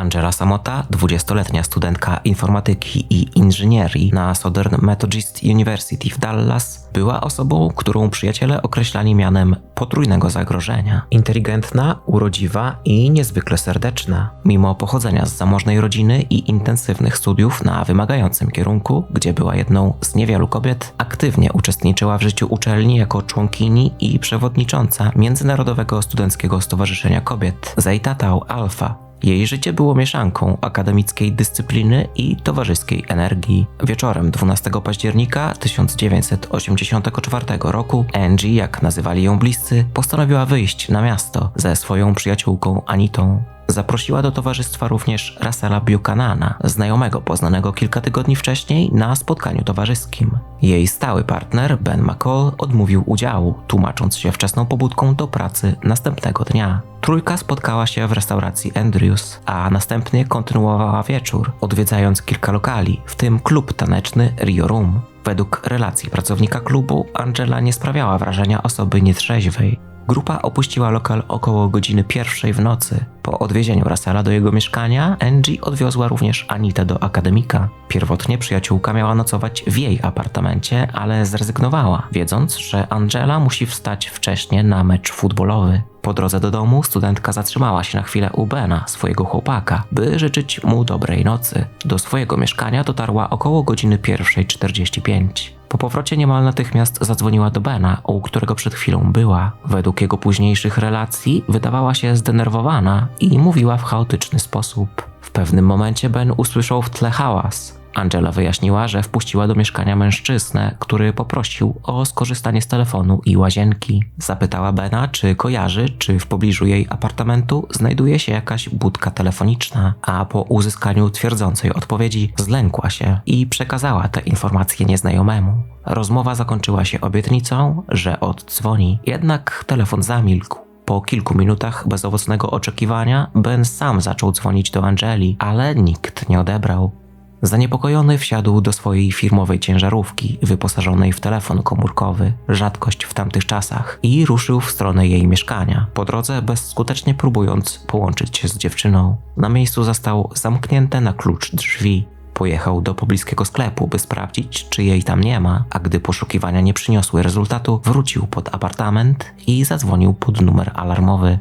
Angela Samota, 20-letnia studentka informatyki i inżynierii na Southern Methodist University w Dallas, była osobą, którą przyjaciele określali mianem potrójnego zagrożenia. Inteligentna, urodziwa i niezwykle serdeczna. Mimo pochodzenia z zamożnej rodziny i intensywnych studiów na wymagającym kierunku, gdzie była jedną z niewielu kobiet, aktywnie uczestniczyła w życiu uczelni jako członkini i przewodnicząca Międzynarodowego Studenckiego Stowarzyszenia Kobiet Zeta Tau Alpha, jej życie było mieszanką akademickiej dyscypliny i towarzyskiej energii. Wieczorem 12 października 1984 roku Angie, jak nazywali ją bliscy, postanowiła wyjść na miasto ze swoją przyjaciółką Anitą. Zaprosiła do towarzystwa również Russella Buchanana, znajomego poznanego kilka tygodni wcześniej na spotkaniu towarzyskim. Jej stały partner, Ben McCall, odmówił udziału, tłumacząc się wczesną pobudką do pracy następnego dnia. Trójka spotkała się w restauracji Andrews, a następnie kontynuowała wieczór, odwiedzając kilka lokali, w tym klub taneczny Rio Room. Według relacji pracownika klubu, Angela nie sprawiała wrażenia osoby nietrzeźwej. Grupa opuściła lokal około godziny pierwszej w nocy. Po odwiezieniu Russella do jego mieszkania, Angie odwiozła również Anitę do akademika. Pierwotnie przyjaciółka miała nocować w jej apartamencie, ale zrezygnowała, wiedząc, że Angela musi wstać wcześnie na mecz futbolowy. Po drodze do domu studentka zatrzymała się na chwilę u Bena, swojego chłopaka, by życzyć mu dobrej nocy. Do swojego mieszkania dotarła około godziny 1.45. Po powrocie niemal natychmiast zadzwoniła do Bena, u którego przed chwilą była. Według jego późniejszych relacji wydawała się zdenerwowana i mówiła w chaotyczny sposób. W pewnym momencie Ben usłyszał w tle hałas. Angela wyjaśniła, że wpuściła do mieszkania mężczyznę, który poprosił o skorzystanie z telefonu i łazienki. Zapytała Bena, czy kojarzy, czy w pobliżu jej apartamentu znajduje się jakaś budka telefoniczna, a po uzyskaniu twierdzącej odpowiedzi zlękła się i przekazała te informacje nieznajomemu. Rozmowa zakończyła się obietnicą, że oddzwoni, jednak telefon zamilkł. Po kilku minutach bezowocnego oczekiwania Ben sam zaczął dzwonić do Angeli, ale nikt nie odebrał. Zaniepokojony wsiadł do swojej firmowej ciężarówki, wyposażonej w telefon komórkowy, rzadkość w tamtych czasach, i ruszył w stronę jej mieszkania, po drodze bezskutecznie próbując połączyć się z dziewczyną. Na miejscu zastał zamknięte na klucz drzwi. Pojechał do pobliskiego sklepu, by sprawdzić, czy jej tam nie ma, a gdy poszukiwania nie przyniosły rezultatu, wrócił pod apartament i zadzwonił pod numer alarmowy.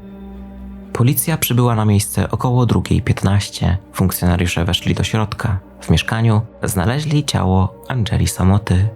Policja przybyła na miejsce około 2.15. Funkcjonariusze weszli do środka. W mieszkaniu znaleźli ciało Angeli Samoty.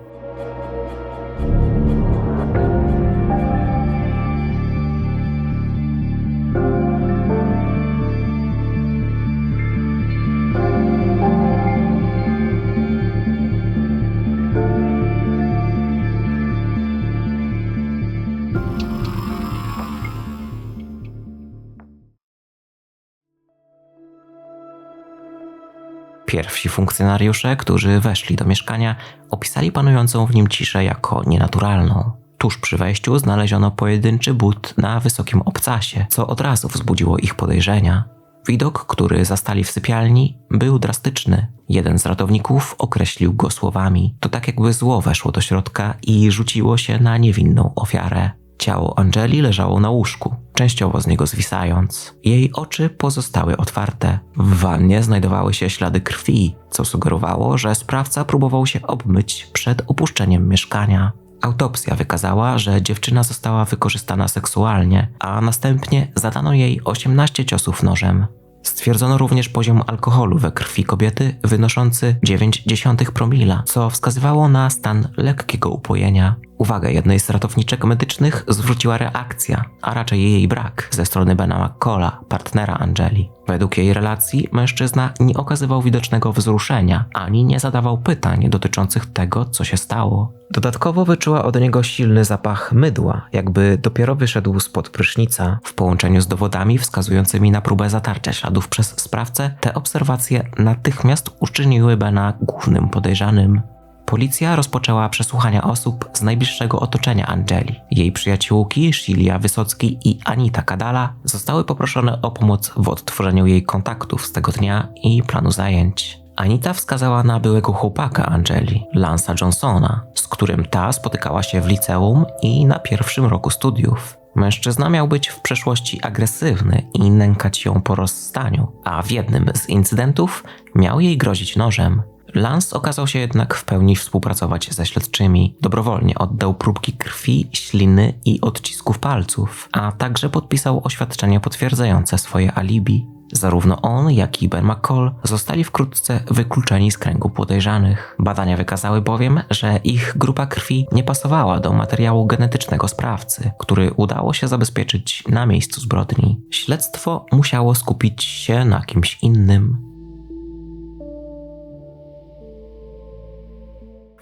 Pierwsi funkcjonariusze, którzy weszli do mieszkania, opisali panującą w nim ciszę jako nienaturalną. Tuż przy wejściu znaleziono pojedynczy but na wysokim obcasie, co od razu wzbudziło ich podejrzenia. Widok, który zastali w sypialni, był drastyczny. Jeden z ratowników określił go słowami: To tak jakby zło weszło do środka i rzuciło się na niewinną ofiarę. Ciało Angeli leżało na łóżku, częściowo z niego zwisając. Jej oczy pozostały otwarte. W wannie znajdowały się ślady krwi, co sugerowało, że sprawca próbował się obmyć przed opuszczeniem mieszkania. Autopsja wykazała, że dziewczyna została wykorzystana seksualnie, a następnie zadano jej 18 ciosów nożem. Stwierdzono również poziom alkoholu we krwi kobiety wynoszący 0,9 promila, co wskazywało na stan lekkiego upojenia. Uwagę jednej z ratowniczek medycznych zwróciła reakcja, a raczej jej brak ze strony Bena McCalla, partnera Angeli. Według jej relacji mężczyzna nie okazywał widocznego wzruszenia, ani nie zadawał pytań dotyczących tego, co się stało. Dodatkowo wyczuła od niego silny zapach mydła, jakby dopiero wyszedł spod prysznica. W połączeniu z dowodami wskazującymi na próbę zatarcia śladów przez sprawcę, te obserwacje natychmiast uczyniły Bena głównym podejrzanym. Policja rozpoczęła przesłuchania osób z najbliższego otoczenia Angeli. Jej przyjaciółki Shilia Wysocki i Anita Kadala zostały poproszone o pomoc w odtworzeniu jej kontaktów z tego dnia i planu zajęć. Anita wskazała na byłego chłopaka Angeli, Lansa Johnsona, z którym ta spotykała się w liceum i na pierwszym roku studiów. Mężczyzna miał być w przeszłości agresywny i nękać ją po rozstaniu, a w jednym z incydentów miał jej grozić nożem. Lance okazał się jednak w pełni współpracować ze śledczymi. Dobrowolnie oddał próbki krwi, śliny i odcisków palców, a także podpisał oświadczenie potwierdzające swoje alibi. Zarówno on, jak i Ben McCall zostali wkrótce wykluczeni z kręgu podejrzanych. Badania wykazały bowiem, że ich grupa krwi nie pasowała do materiału genetycznego sprawcy, który udało się zabezpieczyć na miejscu zbrodni. Śledztwo musiało skupić się na kimś innym.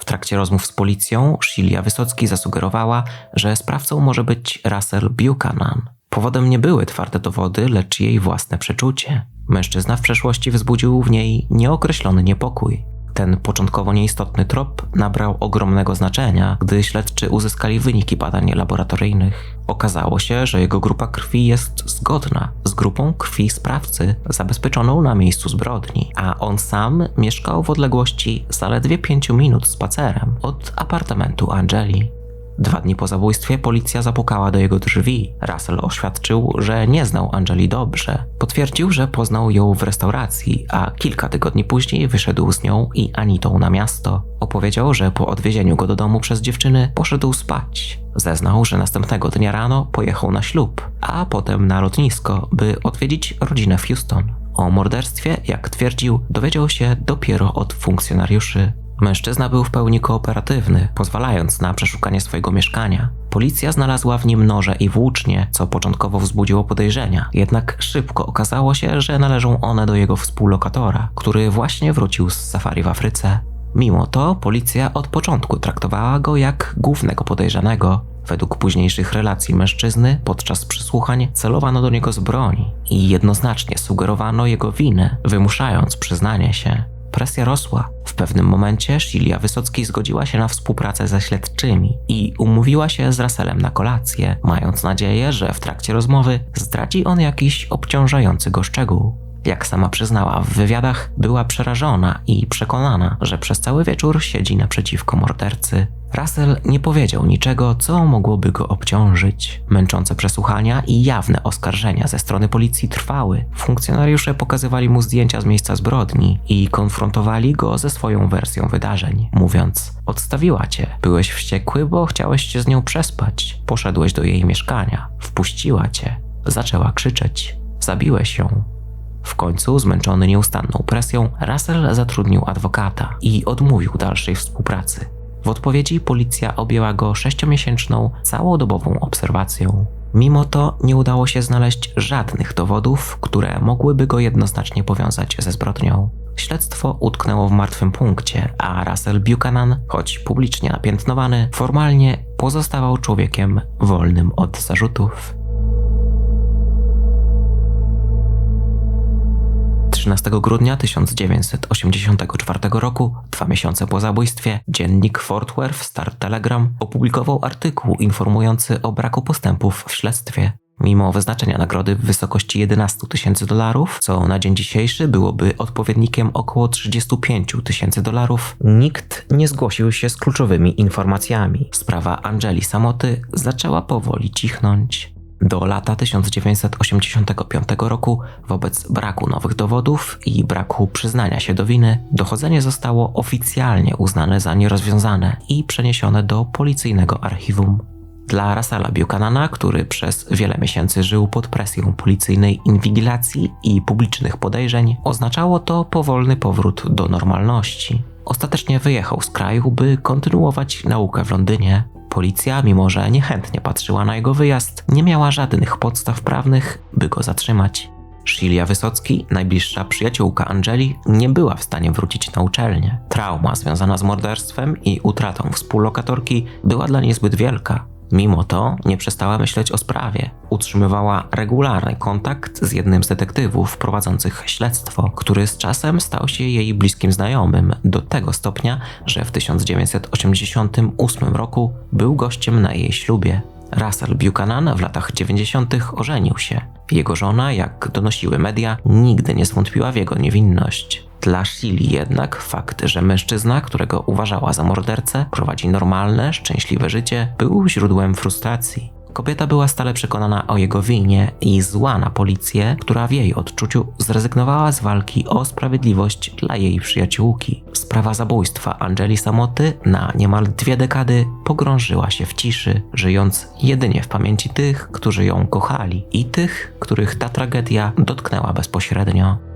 W trakcie rozmów z policją Shilia Wysocki zasugerowała, że sprawcą może być Russell Buchanan. Powodem nie były twarde dowody, lecz jej własne przeczucie. Mężczyzna w przeszłości wzbudził w niej nieokreślony niepokój. Ten początkowo nieistotny trop nabrał ogromnego znaczenia, gdy śledczy uzyskali wyniki badań laboratoryjnych. Okazało się, że jego grupa krwi jest zgodna z grupą krwi sprawcy zabezpieczoną na miejscu zbrodni, a on sam mieszkał w odległości zaledwie 5 minut spacerem od apartamentu Angeli. Dwa dni po zabójstwie policja zapukała do jego drzwi. Russell oświadczył, że nie znał Angeli dobrze. Potwierdził, że poznał ją w restauracji, a kilka tygodni później wyszedł z nią i Anitą na miasto. Opowiedział, że po odwiezieniu go do domu przez dziewczyny poszedł spać. Zeznał, że następnego dnia rano pojechał na ślub, a potem na lotnisko, by odwiedzić rodzinę w Houston. O morderstwie, jak twierdził, dowiedział się dopiero od funkcjonariuszy Mężczyzna był w pełni kooperatywny, pozwalając na przeszukanie swojego mieszkania. Policja znalazła w nim noże i włócznie, co początkowo wzbudziło podejrzenia, jednak szybko okazało się, że należą one do jego współlokatora, który właśnie wrócił z safari w Afryce. Mimo to policja od początku traktowała go jak głównego podejrzanego. Według późniejszych relacji mężczyzny podczas przesłuchań celowano do niego z broni i jednoznacznie sugerowano jego winę, wymuszając przyznanie się. Presja rosła. W pewnym momencie Shilia Wysocki zgodziła się na współpracę ze śledczymi i umówiła się z Russellem na kolację, mając nadzieję, że w trakcie rozmowy zdradzi on jakiś obciążający go szczegół. Jak sama przyznała w wywiadach, była przerażona i przekonana, że przez cały wieczór siedzi naprzeciwko mordercy. Russell nie powiedział niczego, co mogłoby go obciążyć. Męczące przesłuchania i jawne oskarżenia ze strony policji trwały. Funkcjonariusze pokazywali mu zdjęcia z miejsca zbrodni i konfrontowali go ze swoją wersją wydarzeń, mówiąc: Odstawiła cię, byłeś wściekły, bo chciałeś się z nią przespać. Poszedłeś do jej mieszkania, wpuściła cię, zaczęła krzyczeć, zabiłeś ją. W końcu, zmęczony nieustanną presją, Russell zatrudnił adwokata i odmówił dalszej współpracy. W odpowiedzi policja objęła go sześciomiesięczną, całodobową obserwacją. Mimo to nie udało się znaleźć żadnych dowodów, które mogłyby go jednoznacznie powiązać ze zbrodnią. Śledztwo utknęło w martwym punkcie, a Russell Buchanan, choć publicznie napiętnowany, formalnie pozostawał człowiekiem wolnym od zarzutów. 13 grudnia 1984 roku, dwa miesiące po zabójstwie, dziennik Fort Worth Star Telegram opublikował artykuł informujący o braku postępów w śledztwie. Mimo wyznaczenia nagrody w wysokości 11 tysięcy dolarów, co na dzień dzisiejszy byłoby odpowiednikiem około 35 tysięcy dolarów, nikt nie zgłosił się z kluczowymi informacjami. Sprawa Angeli Samoty zaczęła powoli cichnąć. Do lata 1985 roku, wobec braku nowych dowodów i braku przyznania się do winy, dochodzenie zostało oficjalnie uznane za nierozwiązane i przeniesione do policyjnego archiwum. Dla Russella Buchanana, który przez wiele miesięcy żył pod presją policyjnej inwigilacji i publicznych podejrzeń, oznaczało to powolny powrót do normalności. Ostatecznie wyjechał z kraju, by kontynuować naukę w Londynie, Policja, mimo że niechętnie patrzyła na jego wyjazd, nie miała żadnych podstaw prawnych, by go zatrzymać. Shilia Wysocki, najbliższa przyjaciółka Angeli, nie była w stanie wrócić na uczelnię. Trauma związana z morderstwem i utratą współlokatorki była dla niej zbyt wielka. Mimo to nie przestała myśleć o sprawie. Utrzymywała regularny kontakt z jednym z detektywów prowadzących śledztwo, który z czasem stał się jej bliskim znajomym do tego stopnia, że w 1988 roku był gościem na jej ślubie. Russell Buchanan w latach 90. ożenił się. Jego żona, jak donosiły media, nigdy nie zwątpiła w jego niewinność. Dla Shili jednak fakt, że mężczyzna, którego uważała za mordercę, prowadzi normalne, szczęśliwe życie, był źródłem frustracji. Kobieta była stale przekonana o jego winie i zła na policję, która w jej odczuciu zrezygnowała z walki o sprawiedliwość dla jej przyjaciółki. Sprawa zabójstwa Angeli Samoty na niemal dwie dekady pogrążyła się w ciszy, żyjąc jedynie w pamięci tych, którzy ją kochali i tych, których ta tragedia dotknęła bezpośrednio.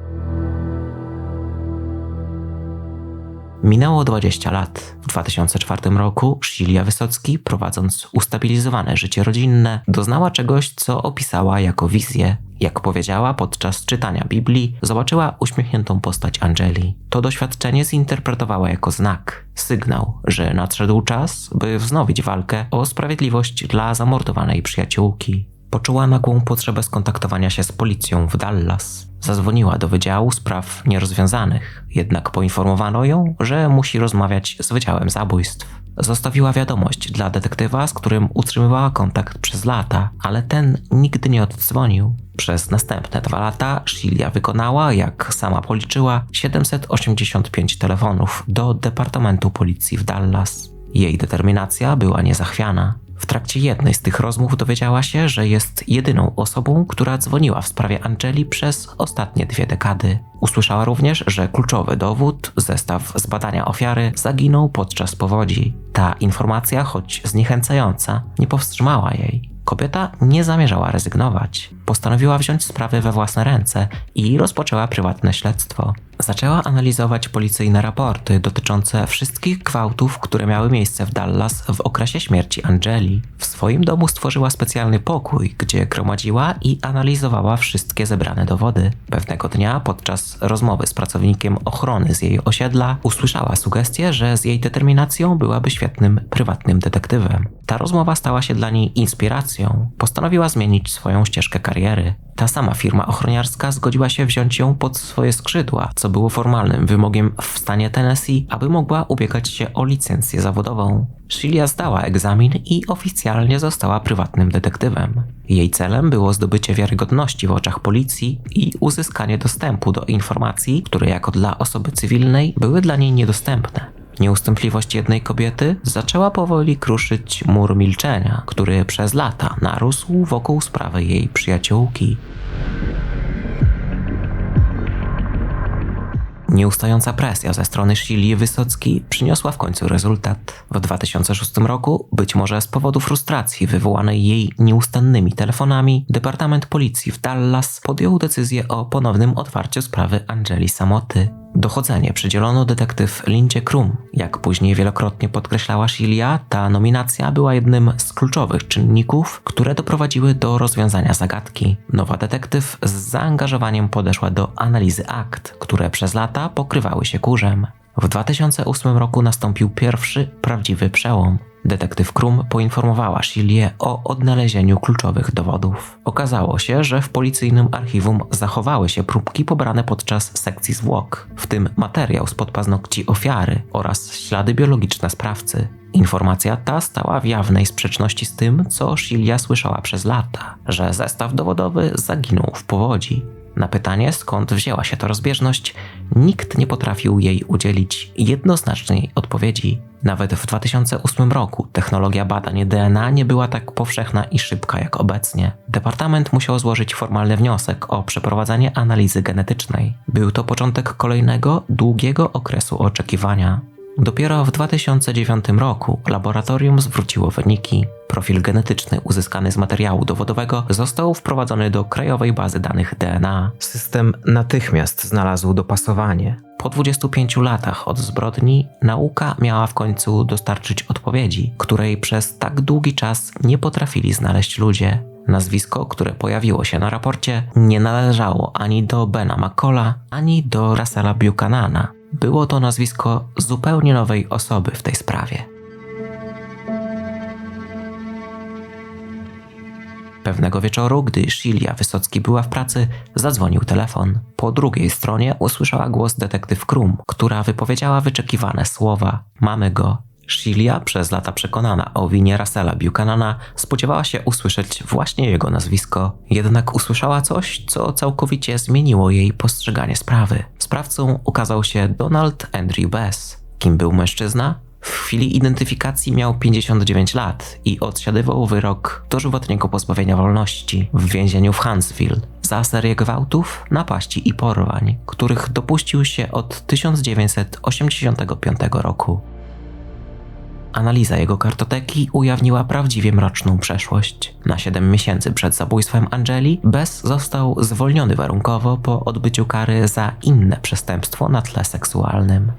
Minęło 20 lat. W 2004 roku Szilia Wysocki, prowadząc ustabilizowane życie rodzinne, doznała czegoś, co opisała jako wizję. Jak powiedziała podczas czytania Biblii, zobaczyła uśmiechniętą postać Angeli. To doświadczenie zinterpretowała jako znak, sygnał, że nadszedł czas, by wznowić walkę o sprawiedliwość dla zamordowanej przyjaciółki. Poczuła nagłą potrzebę skontaktowania się z policją w Dallas. Zadzwoniła do Wydziału Spraw Nierozwiązanych, jednak poinformowano ją, że musi rozmawiać z Wydziałem Zabójstw. Zostawiła wiadomość dla detektywa, z którym utrzymywała kontakt przez lata, ale ten nigdy nie oddzwonił. Przez następne dwa lata Shilia wykonała, jak sama policzyła, 785 telefonów do Departamentu Policji w Dallas. Jej determinacja była niezachwiana. W trakcie jednej z tych rozmów dowiedziała się, że jest jedyną osobą, która dzwoniła w sprawie Angeli przez ostatnie dwie dekady. Usłyszała również, że kluczowy dowód, zestaw z badania ofiary, zaginął podczas powodzi. Ta informacja, choć zniechęcająca, nie powstrzymała jej. Kobieta nie zamierzała rezygnować. Postanowiła wziąć sprawy we własne ręce i rozpoczęła prywatne śledztwo. Zaczęła analizować policyjne raporty dotyczące wszystkich gwałtów, które miały miejsce w Dallas w okresie śmierci Angeli. W swoim domu stworzyła specjalny pokój, gdzie gromadziła i analizowała wszystkie zebrane dowody. Pewnego dnia, podczas rozmowy z pracownikiem ochrony z jej osiedla, usłyszała sugestię, że z jej determinacją byłaby świetnym prywatnym detektywem. Ta rozmowa stała się dla niej inspiracją. Postanowiła zmienić swoją ścieżkę kariery. Ta sama firma ochroniarska zgodziła się wziąć ją pod swoje skrzydła, co było formalnym wymogiem w stanie Tennessee, aby mogła ubiegać się o licencję zawodową. Shilia zdała egzamin i oficjalnie została prywatnym detektywem. Jej celem było zdobycie wiarygodności w oczach policji i uzyskanie dostępu do informacji, które jako dla osoby cywilnej były dla niej niedostępne. Nieustępliwość jednej kobiety zaczęła powoli kruszyć mur milczenia, który przez lata narósł wokół sprawy jej przyjaciółki. Nieustająca presja ze strony Shili Wysocki przyniosła w końcu rezultat. W 2006 roku, być może z powodu frustracji wywołanej jej nieustannymi telefonami, Departament Policji w Dallas podjął decyzję o ponownym otwarciu sprawy Angeli Samoty. Dochodzenie przydzielono detektyw Lindzie Krum. Jak później wielokrotnie podkreślała Shilia, ta nominacja była jednym z kluczowych czynników, które doprowadziły do rozwiązania zagadki. Nowa detektyw z zaangażowaniem podeszła do analizy akt, które przez lata pokrywały się kurzem. W 2008 roku nastąpił pierwszy prawdziwy przełom. Detektyw Krum poinformowała Shilię o odnalezieniu kluczowych dowodów. Okazało się, że w policyjnym archiwum zachowały się próbki pobrane podczas sekcji zwłok, w tym materiał spod paznokci ofiary oraz ślady biologiczne sprawcy. Informacja ta stała w jawnej sprzeczności z tym, co Shilia słyszała przez lata, że zestaw dowodowy zaginął w powodzi. Na pytanie, skąd wzięła się ta rozbieżność, nikt nie potrafił jej udzielić jednoznacznej odpowiedzi. Nawet w 2008 roku technologia badań DNA nie była tak powszechna i szybka jak obecnie. Departament musiał złożyć formalny wniosek o przeprowadzenie analizy genetycznej. Był to początek kolejnego, długiego okresu oczekiwania. Dopiero w 2009 roku laboratorium zwróciło wyniki. Profil genetyczny uzyskany z materiału dowodowego został wprowadzony do krajowej bazy danych DNA. System natychmiast znalazł dopasowanie. Po 25 latach od zbrodni nauka miała w końcu dostarczyć odpowiedzi, której przez tak długi czas nie potrafili znaleźć ludzie. Nazwisko, które pojawiło się na raporcie, nie należało ani do Bena McColla, ani do Russella Buchanana. Było to nazwisko zupełnie nowej osoby w tej sprawie. Pewnego wieczoru, gdy Shilia Wysocki była w pracy, zadzwonił telefon. Po drugiej stronie usłyszała głos detektyw Krum, która wypowiedziała wyczekiwane słowa: Mamy go. Shilia, przez lata przekonana o winie Russella Buchanana, spodziewała się usłyszeć właśnie jego nazwisko. Jednak usłyszała coś, co całkowicie zmieniło jej postrzeganie sprawy. Sprawcą okazał się Donald Andrew Bess. Kim był mężczyzna? W chwili identyfikacji miał 59 lat i odsiadywał wyrok dożywotniego pozbawienia wolności w więzieniu w Huntsville za serię gwałtów, napaści i porwań, których dopuścił się od 1985 roku. Analiza jego kartoteki ujawniła prawdziwie mroczną przeszłość. Na 7 miesięcy przed zabójstwem Angeli, Bess został zwolniony warunkowo po odbyciu kary za inne przestępstwo na tle seksualnym.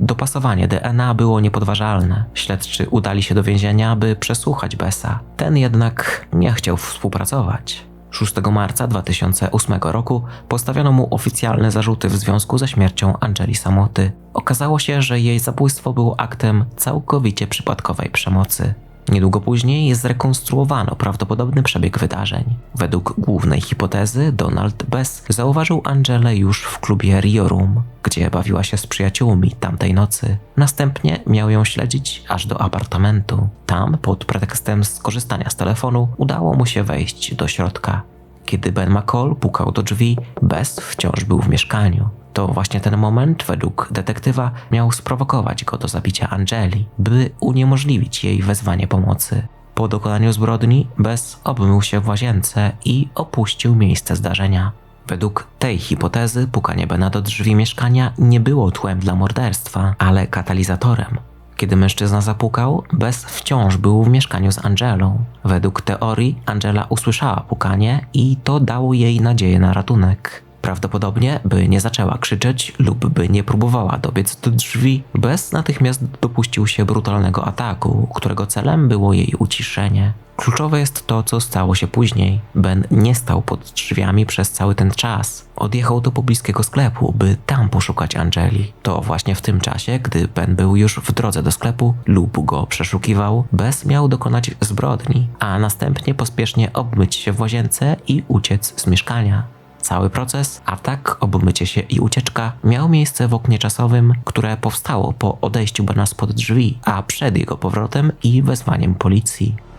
Dopasowanie DNA było niepodważalne. Śledczy udali się do więzienia, by przesłuchać Bessa. Ten jednak nie chciał współpracować. 6 marca 2008 roku postawiono mu oficjalne zarzuty w związku ze śmiercią Angeli Samoty. Okazało się, że jej zabójstwo było aktem całkowicie przypadkowej przemocy. Niedługo później zrekonstruowano prawdopodobny przebieg wydarzeń. Według głównej hipotezy Donald Bess zauważył Angelę już w klubie Rio Room, gdzie bawiła się z przyjaciółmi tamtej nocy. Następnie miał ją śledzić aż do apartamentu. Tam, pod pretekstem skorzystania z telefonu, udało mu się wejść do środka. Kiedy Ben McCall pukał do drzwi, Bess wciąż był w mieszkaniu. To właśnie ten moment, według detektywa, miał sprowokować go do zabicia Angeli, by uniemożliwić jej wezwanie pomocy. Po dokonaniu zbrodni Bess obmył się w łazience i opuścił miejsce zdarzenia. Według tej hipotezy pukanie Bena do drzwi mieszkania nie było tłem dla morderstwa, ale katalizatorem. Kiedy mężczyzna zapukał, Bess wciąż był w mieszkaniu z Angelą. Według teorii Angela usłyszała pukanie i to dało jej nadzieję na ratunek. Prawdopodobnie, by nie zaczęła krzyczeć lub by nie próbowała dobiec do drzwi, Bess natychmiast dopuścił się brutalnego ataku, którego celem było jej uciszenie. Kluczowe jest to, co stało się później. Ben nie stał pod drzwiami przez cały ten czas. Odjechał do pobliskiego sklepu, by tam poszukać Angeli. To właśnie w tym czasie, gdy Ben był już w drodze do sklepu lub go przeszukiwał, Bess miał dokonać zbrodni, a następnie pospiesznie obmyć się w łazience i uciec z mieszkania. Cały proces, atak, obmycie się i ucieczka miał miejsce w oknie czasowym, które powstało po odejściu Bena spod drzwi, a przed jego powrotem i wezwaniem policji.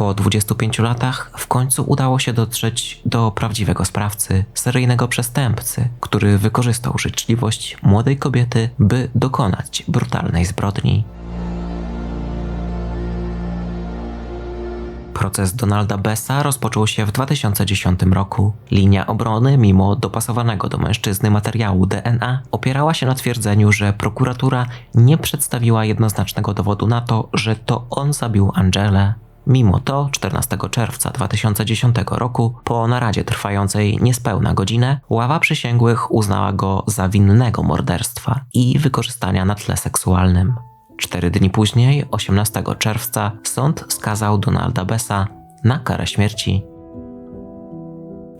Po 25 latach w końcu udało się dotrzeć do prawdziwego sprawcy, seryjnego przestępcy, który wykorzystał życzliwość młodej kobiety, by dokonać brutalnej zbrodni. Proces Donalda Bessa rozpoczął się w 2010 roku. Linia obrony, mimo dopasowanego do mężczyzny materiału DNA, opierała się na twierdzeniu, że prokuratura nie przedstawiła jednoznacznego dowodu na to, że to on zabił Angelę. Mimo to 14 czerwca 2010 roku, po naradzie trwającej niespełna godzinę, ława przysięgłych uznała go za winnego morderstwa i wykorzystania na tle seksualnym. Cztery dni później, 18 czerwca, sąd skazał Donalda Bessa na karę śmierci.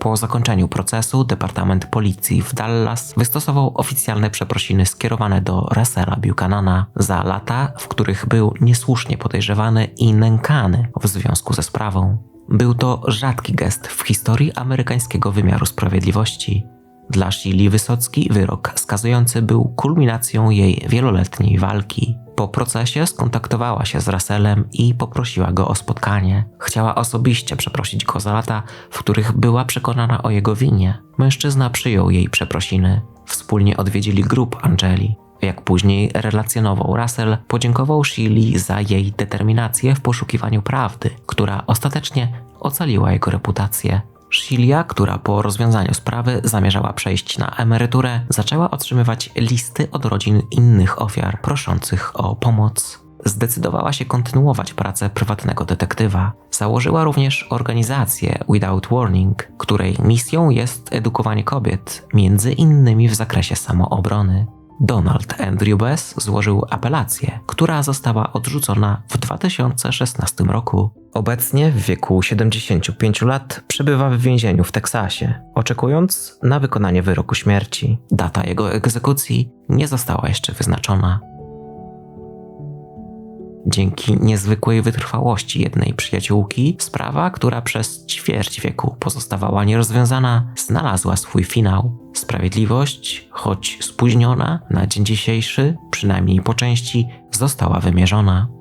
Po zakończeniu procesu Departament Policji w Dallas wystosował oficjalne przeprosiny skierowane do Russella Buchanana za lata, w których był niesłusznie podejrzewany i nękany w związku ze sprawą. Był to rzadki gest w historii amerykańskiego wymiaru sprawiedliwości. Dla Shili Wysocki wyrok skazujący był kulminacją jej wieloletniej walki. Po procesie skontaktowała się z Russellem i poprosiła go o spotkanie. Chciała osobiście przeprosić go za lata, w których była przekonana o jego winie. Mężczyzna przyjął jej przeprosiny. Wspólnie odwiedzili grób Angeli. Jak później relacjonował Russell, podziękował Shili za jej determinację w poszukiwaniu prawdy, która ostatecznie ocaliła jego reputację. Shilia, która po rozwiązaniu sprawy zamierzała przejść na emeryturę, zaczęła otrzymywać listy od rodzin innych ofiar proszących o pomoc. Zdecydowała się kontynuować pracę prywatnego detektywa. Założyła również organizację Without Warning, której misją jest edukowanie kobiet, między innymi w zakresie samoobrony. Donald Andrew Bess złożył apelację, która została odrzucona w 2016 roku. Obecnie w wieku 75 lat przebywa w więzieniu w Teksasie, oczekując na wykonanie wyroku śmierci. Data jego egzekucji nie została jeszcze wyznaczona. Dzięki niezwykłej wytrwałości jednej przyjaciółki, sprawa, która przez ćwierć wieku pozostawała nierozwiązana, znalazła swój finał. Sprawiedliwość, choć spóźniona na dzień dzisiejszy, przynajmniej po części, została wymierzona.